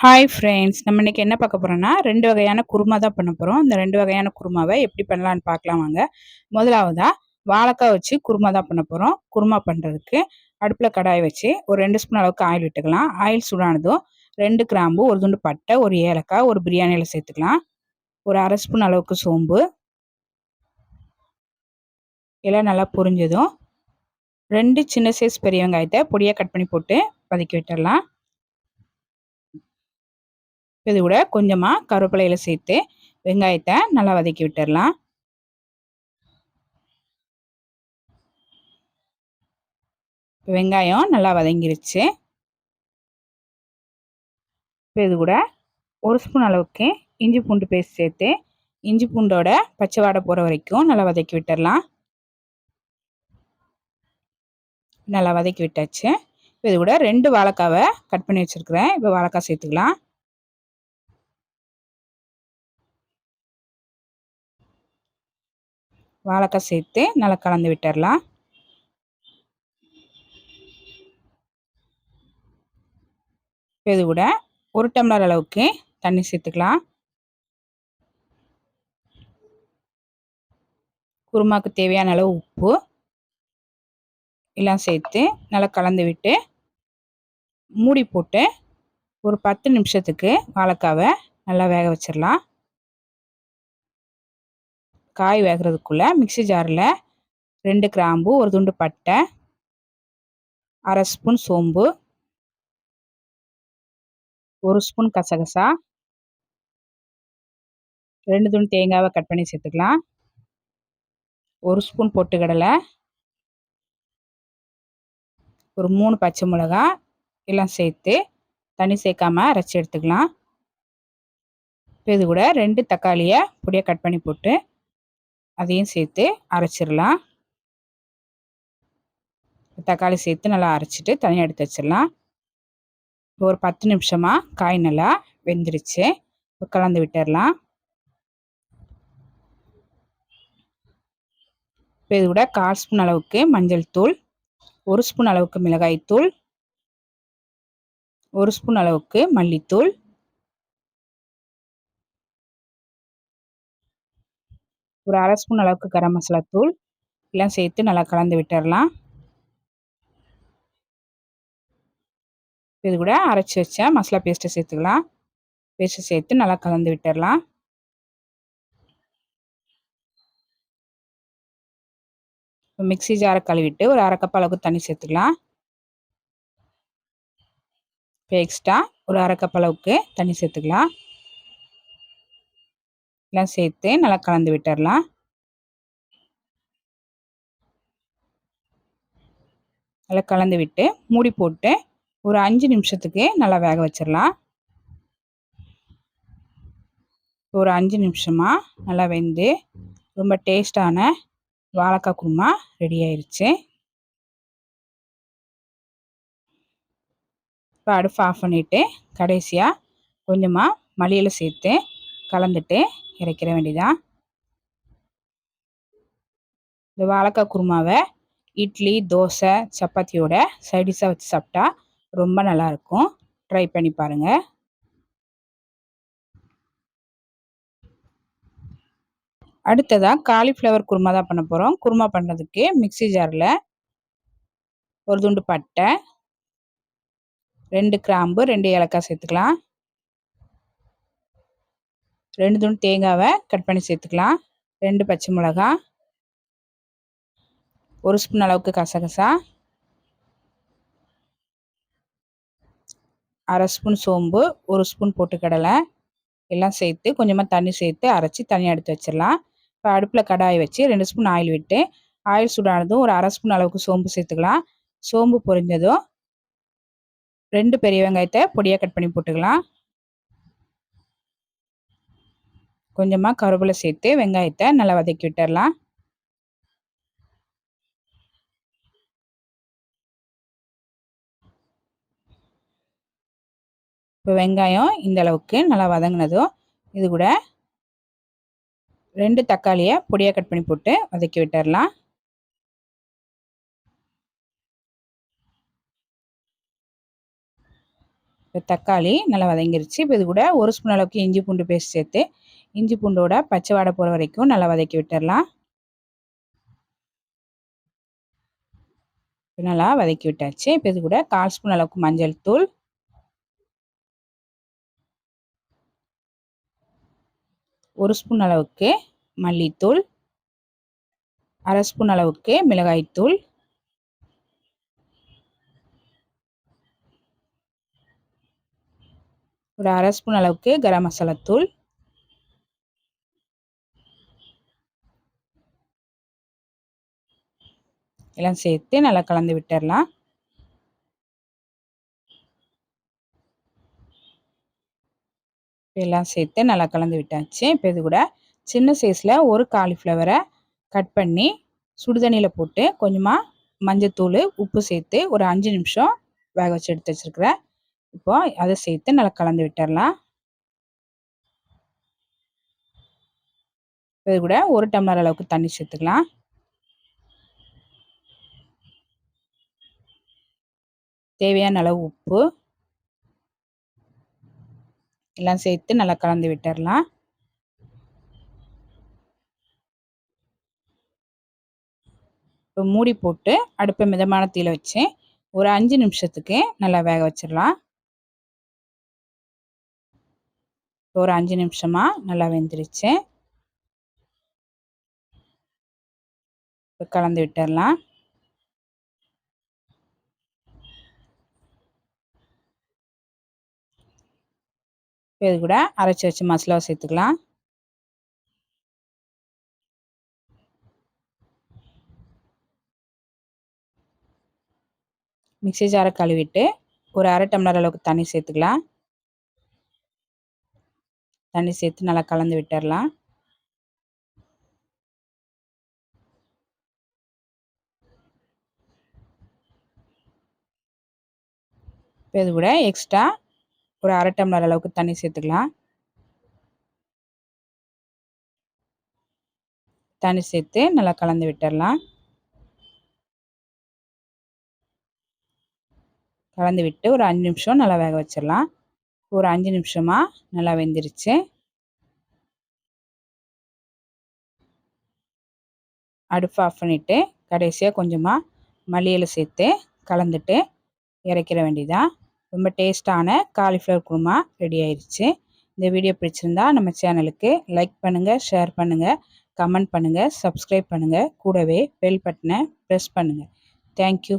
Hi friends நம்ம இன்றைக்கி என்ன பார்க்க போகிறோன்னா ரெண்டு வகையான குருமா தான் பண்ண போகிறோம் இந்த ரெண்டு வகையான குருமாவை எப்படி பண்ணலான்னு பார்க்கலாம் வாங்க. முதலாவதாக வாழைக்காய் வச்சு குருமா தான் பண்ண போகிறோம் குருமா பண்ணுறதுக்கு அடுப்பில் கடாய் வச்சு ஒரு ரெண்டு ஸ்பூன் அளவுக்கு ஆயில் விட்டுக்கலாம். ஆயில் சூடானதும் ரெண்டு கிராம்பு ஒரு துண்டு பட்டை ஒரு ஏலக்காய் ஒரு பிரியாணியில் சேர்த்துக்கலாம். ஒரு அரை ஸ்பூன் அளவுக்கு சோம்பு. எல்லாம் நல்லா புரிஞ்சதும் ரெண்டு சின்ன சைஸ் பெரிய வெங்காயத்தை பொடியாக கட் பண்ணி போட்டு வதக்கி விட்டுடலாம். இது கூட கொஞ்சமாக கருவேப்பிலையில் சேர்த்து வெங்காயத்தை நல்லா வதக்கி விட்டுடலாம் வெங்காயம் நல்லா வதங்கிருச்சு. இப்போ இது கூட ஒரு ஸ்பூன் அளவுக்கு இஞ்சி பூண்டு பேஸ்ட் சேர்த்து இஞ்சி பூண்டோட பச்சை வாடை போகிற வரைக்கும் நல்லா வதக்கி விட்டுடலாம் நல்லா வதக்கி விட்டாச்சு. இப்போ இது கூட ரெண்டு வாழைக்காவை கட் பண்ணி வச்சுருக்குறேன். இப்போ வாழைக்காய் சேர்த்துக்கலாம். வாழைக்காய் சேர்த்து நல்லா கலந்து விட்டுடலாம் இது கூட ஒரு டம்ளர் அளவுக்கு தண்ணி சேர்த்துக்கலாம். குருமாவுக்கு தேவையான அளவு உப்பு எல்லாம் சேர்த்து நல்லா கலந்து விட்டு மூடி போட்டு ஒரு பத்து நிமிஷத்துக்கு வாழைக்காவை நல்லா வேக வச்சிடலாம். காய் வேகிறதுக்குள்ளே மிக்சி ஜாரில் ரெண்டு கிராம்பு ஒரு துண்டு பட்டை அரை ஸ்பூன் சோம்பு ஒரு ஸ்பூன் கசகசா ரெண்டு துண்டு தேங்காவை கட் பண்ணி சேர்த்துக்கலாம். ஒரு ஸ்பூன் பொட்டுக்கடலை ஒரு மூணு பச்சை மிளகா எல்லாம் சேர்த்து தண்ணி சேர்க்காமல் அரைச்சி எடுத்துக்கலாம். இது கூட ரெண்டு தக்காளியை பொடியாக கட் பண்ணி போட்டு அதையும் சேர்த்து அரைச்சிடலாம். தக்காளி சேர்த்து நல்லா அரைச்சிட்டு தனியாக எடுத்து வச்சிடலாம். ஒரு பத்து நிமிஷமாக காய் நல்லா வெந்துருச்சு. கலந்து விட்டுடலாம். இப்போ இது கூட கால் ஸ்பூன் அளவுக்கு மஞ்சள் தூள் ஒரு ஸ்பூன் அளவுக்கு மிளகாய் தூள் ஒரு ஸ்பூன் அளவுக்கு மல்லித்தூள் ஒரு அரை ஸ்பூன் அளவுக்கு கரம் மசாலா தூள் எல்லாம் சேர்த்து நல்லா கலந்து விட்டுடலாம் இது கூட அரைச்சி வச்ச மசாலா பேஸ்ட்டை சேர்த்துக்கலாம். பேஸ்ட்டை சேர்த்து நல்லா கலந்து விட்டுடலாம் மிக்சி ஜாரை கழுவிட்டு ஒரு அரை கப் அளவுக்கு தண்ணி சேர்த்துக்கலாம். இப்போ எக்ஸ்ட்ரா ஒரு அரை கப் அளவுக்கு தண்ணி சேர்த்துக்கலாம். எல்லாம் சேர்த்து நல்லா கலந்து விட்டுடலாம் நல்லா கலந்து விட்டு மூடி போட்டு ஒரு அஞ்சு நிமிஷத்துக்கு நல்லா வேக வச்சிடலாம். ஒரு அஞ்சு நிமிஷமாக நல்லா வெந்து ரொம்ப டேஸ்டான வாழைக்காய் குருமா ரெடி ஆயிடுச்சு இப்போ அடுப்பு ஆஃப் பண்ணிவிட்டு கடைசியாக கொஞ்சமாக மளியில் சேர்த்து கலந்துட்டு இறக்கிற வேண்டியதான் இந்த வாழைக்காய் குருமாவை இட்லி தோசை சப்பாத்தியோட சைடிஷாக வச்சு சாப்பிட்டா ரொம்ப நல்லாயிருக்கும் ட்ரை பண்ணி பாருங்கள் அடுத்ததாக காலிஃப்ளவர் குருமா தான் பண்ண போகிறோம் குருமா பண்ணுறதுக்கு மிக்சி ஜாரில் ஒரு துண்டு பட்டை ரெண்டு கிராம்பு ரெண்டு ஏலக்காய் சேர்த்துக்கலாம். ரெண்டு துண்டு தேங்காவை கட் பண்ணி சேர்த்துக்கலாம். ரெண்டு பச்சை மிளகா. ஒரு ஸ்பூன் அளவுக்கு கசகசா. அரை ஸ்பூன் சோம்பு ஒரு ஸ்பூன் போட்டுக்கடலை. எல்லாம் சேர்த்து கொஞ்சமாக தண்ணி சேர்த்து அரைச்சி தனியாக எடுத்து வச்சிடலாம். இப்போ அடுப்பில் கடாய் வச்சு ரெண்டு ஸ்பூன் ஆயில் விட்டு ஆயில் சூடானதும் ஒரு அரை ஸ்பூன் அளவுக்கு சோம்பு சேர்த்துக்கலாம். சோம்பு பொரிஞ்சதும் ரெண்டு பெரிய வெங்காயத்தை பொடியாக கட் பண்ணி போட்டுக்கலாம். கொஞ்சமாக கருவேப்பிலை சேர்த்து வெங்காயத்தை நல்லா வதக்கி விட்டுடலாம் இப்போ வெங்காயம் இந்த அளவுக்கு நல்லா வதங்கினதும் இது கூட ரெண்டு தக்காளியை பொடியாக கட் பண்ணி போட்டு வதக்கி விட்டுடலாம் தக்காளி நல்லா வதங்கிருச்சு. இப்போ இது கூட ஒரு ஸ்பூன் அளவுக்கு இஞ்சி பூண்டு பேஸ்ட் சேர்த்து இஞ்சி பூண்டோட பச்சை வாடை போகிற வரைக்கும் நல்லா வதக்கி விட்டுடலாம் நல்லா வதக்கி விட்டாச்சு. இப்போ இது கூட கால் ஸ்பூன் அளவுக்கு மஞ்சள் தூள். ஒரு ஸ்பூன் அளவுக்கு மல்லித்தூள். அரை ஸ்பூன் அளவுக்கு மிளகாய்த்தூள். ஒரு அரை ஸ்பூன் அளவுக்கு கரம் மசாலா தூள். எல்லாம் சேர்த்து நல்லா கலந்து விட்டுடலாம் எல்லாம் சேர்த்து நல்லா கலந்து விட்டாச்சு. இப்போ இது கூட சின்ன சைஸில் ஒரு காலிஃப்ளவரை கட் பண்ணி சுடுதண்ணியில் போட்டு கொஞ்சமாக மஞ்சத்தூள் உப்பு சேர்த்து ஒரு அஞ்சு நிமிஷம் வேக வச்சு எடுத்து வச்சுருக்கிறேன். இப்போ அதை சேர்த்து நல்லா கலந்து விட்டுடலாம் இது கூட ஒரு டம்ளர் அளவுக்கு தண்ணி சேர்த்துக்கலாம். தேவையான அளவு உப்பு. எல்லாம் சேர்த்து நல்லா கலந்து விட்டுடலாம் இப்போ மூடி போட்டு அடுப்பை மிதமான தீயில் வச்சு ஒரு அஞ்சு நிமிஷத்துக்கு நல்லா வேக வச்சிடலாம். ஒரு அஞ்சு நிமிஷமாக நல்லா வெந்துருச்சு. இப்போ கலந்து விட்டுடலாம் இது கூட அரைச்சி வச்சு மசாலாவை சேர்த்துக்கலாம். மிக்சி ஜாரை கழுவிட்டு ஒரு அரை டம்ளர் அளவுக்கு தண்ணி சேர்த்துக்கலாம். தண்ணி சேர்த்து நல்லா கலந்து விட்டுடலாம் இப்போ இது கூட எக்ஸ்ட்ரா ஒரு அரை டம்ளர் அளவுக்கு தண்ணி சேர்த்துக்கலாம். தண்ணி சேர்த்து நல்லா கலந்து விட்டுடலாம் கலந்து விட்டு ஒரு அஞ்சு நிமிஷம் நல்லா வேக வச்சிடலாம். ஒரு அஞ்சு நிமிஷமாக நல்லா வெந்துருச்சு. அடுப்பு ஆஃப் பண்ணிவிட்டு கடைசியாக கொஞ்சமாக மல்லியில் சேர்த்து கலந்துட்டு இறக்கிற வேண்டியதான் ரொம்ப டேஸ்ட்டான காலிஃப்ளவர் குருமா ரெடி ஆயிடுச்சு இந்த வீடியோ பிடிச்சிருந்தா நம்ம சேனலுக்கு லைக் பண்ணுங்கள் ஷேர் பண்ணுங்கள் கமெண்ட் பண்ணுங்கள் சப்ஸ்கிரைப் பண்ணுங்கள் கூடவே பெல் பட்டனை ப்ரெஸ் பண்ணுங்கள் தேங்க்யூ